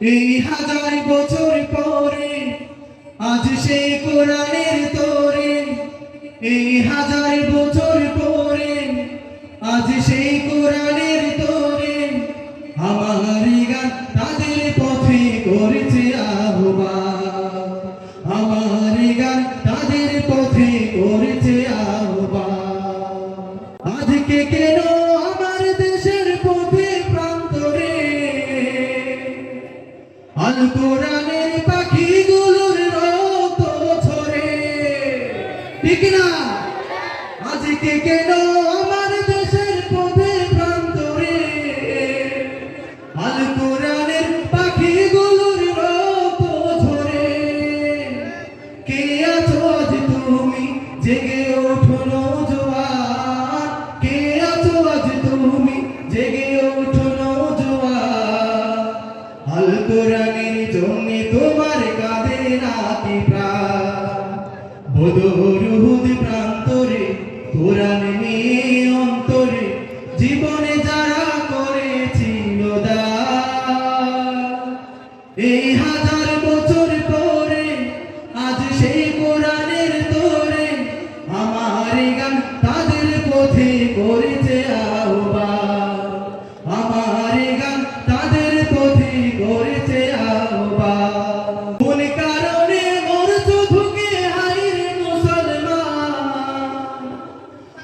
এই হাজার বছর পরে, আজ সেই কোরআনের তোরে। এই হাজার বছর পরে, আজ সেই কোরআনের তোরে। আমার গান তাদের পথে করেছে আহ্বান। আমার গান তাদের পথে করেছে আহ্বান। আজকে কেন কোরআনের পাখিগুলোর রক্ত ছড়ে ঠিক না আজকে কেন তোমার কাঁধে নাকি প্রাণ। প্রান্তরে কোরআন নিয়ে অন্তরে, জীবনে যারা করেছিল এই হাজার বছর পরে, আজ সেই কোরআনের তোরে, আমার গান তাদের পথে করেছে আহ্বান। আমার গান তাদের পথে করেছে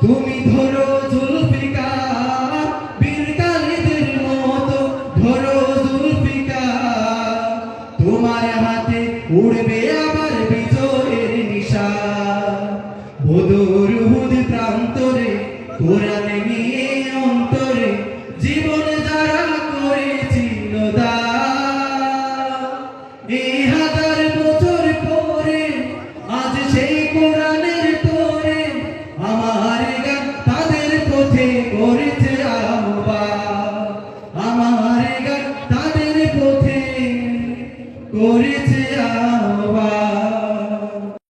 তুমি তোমার হাতে উড়বে আবার বিজয়ের নিশা। বদর হুদ প্রান্তরে, কোরআন নিয়ে অন্তরে, জীবন যারা করেছিল দা করেছে আবার।